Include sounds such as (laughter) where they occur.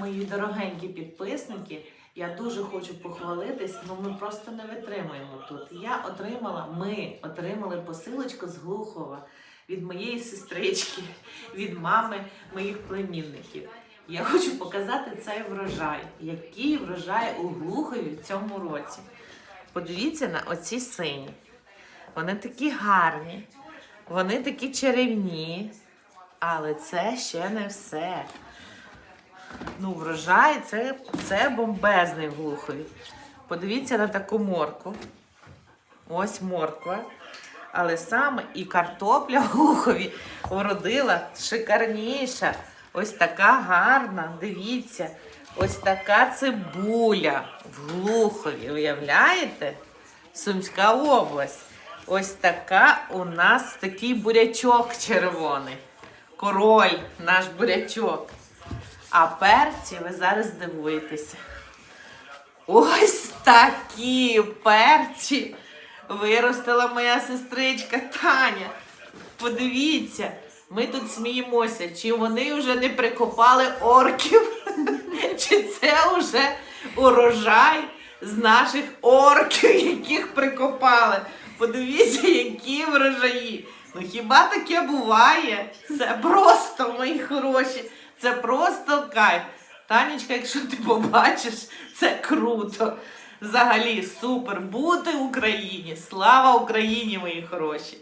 Мої дорогенькі підписники, я дуже хочу похвалитись, але ми просто не витримуємо тут. Я отримала, ми отримали посилочку з Глухова від моєї сестрички, від мами моїх племінників. Я хочу показати цей врожай, який врожай у Глухові в цьому році. Подивіться на оці сині. Вони такі гарні, вони такі чарівні, але це ще не все. Ну, врожай це, це бомбезний в. Подивіться на таку морку. Ось морква. Але саме і картопля в Глухові вродила шикарніша. Ось така гарна. Дивіться. Ось така цибуля в Глухові. Уявляєте? Сумська область. Ось така у нас такий бурячок червоний. Король, наш бурячок. А перці ви зараз здивуєтеся. Ось такі перці виростила моя сестричка Таня. Подивіться, ми тут сміємося, чи вони вже не прикопали орків, (laughs) чи це вже урожай з наших орків, яких прикопали. Подивіться, які врожаї. Ну хіба таке буває? Це просто мої хороші. Це просто кайф. Танечка, якщо ти побачиш, це круто. Взагалі супер бути в Україні. Слава Україні, мої хороші!